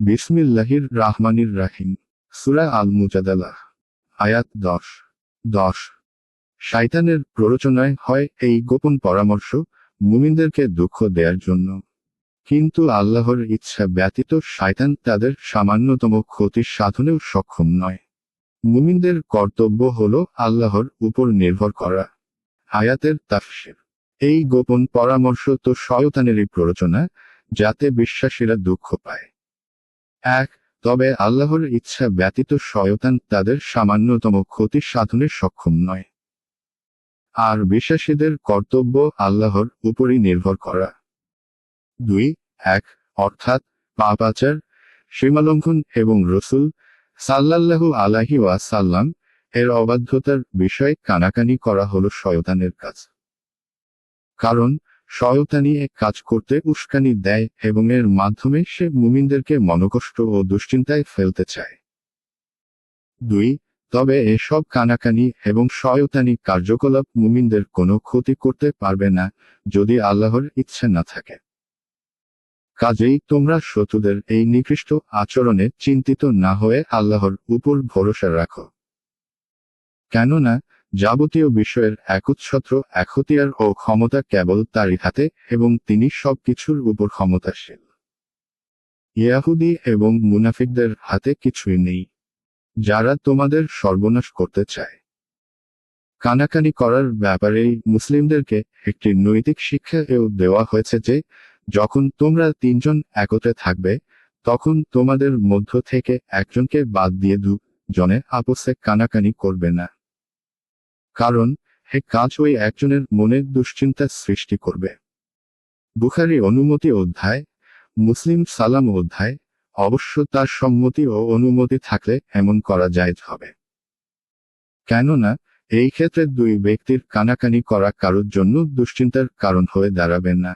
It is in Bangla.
বিসমিল্লাহির রাহমানির রাহিম। সুরা আল মুজাদালাহ আয়াত দশ। দশ। শাইতানের প্ররোচনায় হয় এই গোপন পরামর্শ মুমিনদেরকে দুঃখ দেওয়ার জন্য। কিন্তু আল্লাহর ইচ্ছা ব্যতীত শায়তান তাদের সামান্যতম ক্ষতি সাধনেও সক্ষম নয়। মুমিনদের কর্তব্য হল আল্লাহর উপর নির্ভর করা। আয়াতের তাফসির। এই গোপন পরামর্শ তো শয়তানেরই প্ররোচনা, যাতে বিশ্বাসীরা দুঃখ পায়। এক, তবে আল্লাহর ইচ্ছা ব্যতীত শয়তান তাদের সামান্যতম ক্ষতি সাধনে সক্ষম নয়। আর বিশ্বাসীদের কর্তব্য আল্লাহর উপরই নির্ভর করা। দুই, এক, অর্থাৎ পাপাচার সীমালঙ্ঘন এবং রসুল সাল্লাল্লাহু আলাহি ওয়াসাল্লাম এর অবাধ্যতার বিষয়ে কানাকানি করা হল শয়তানের কাজ। কারণ শয়তানি এক কাজ করতে উস্কানি দেয় এবং এর মাধ্যমে সে মুমিনদেরকে মনকষ্ট ও দুশ্চিন্তায় ফেলতে চায়। দুই, তবে এসব কানাকানি এবং শয়তানি কার্যকলাপ মুমিনদের কোনো ক্ষতি করতে পারবে না যদি আল্লাহর ইচ্ছে না থাকে। কাজেই তোমরা শত্রুদের এই নিকৃষ্ট আচরণে চিন্তিত না হয়ে আল্লাহর উপর ভরসা রাখো। কেননা যাবতীয় বিষয়ের একচ্ছত্র একহতিয়ার ও ক্ষমতা কেবল তারই হাতে এবং তিনি সবকিছুর উপর ক্ষমতাশীল। ইয়াহুদি এবং মুনাফিকদের হাতে কিছুই নেই। যারা তোমাদের সর্বনাশ করতে চায়। কানাকানি করার ব্যাপারেই মুসলিমদেরকে একটি নৈতিক শিক্ষা এও দেওয়া হয়েছে যে, যখন তোমরা তিনজন একত্রে থাকবে, তখন তোমাদের মধ্য থেকে একজনকে বাদ দিয়ে দু জনে আপসে কানাকানি করবে না। কারণ, হে কাজ ওই একজনের মনের দুশ্চিন্তা সৃষ্টি করবে। বুখারি অনুমতি অধ্যায়, মুসলিম সালাম অধ্যায়, অবশ্য তার সম্মতি ও অনুমতি থাকলে এমন করা যায় হবে। কেননা, এই ক্ষেত্রে দুই ব্যক্তির কানাকানি করা কারোর জন্য দুশ্চিন্তার কারণ হয়ে দাঁড়াবে না।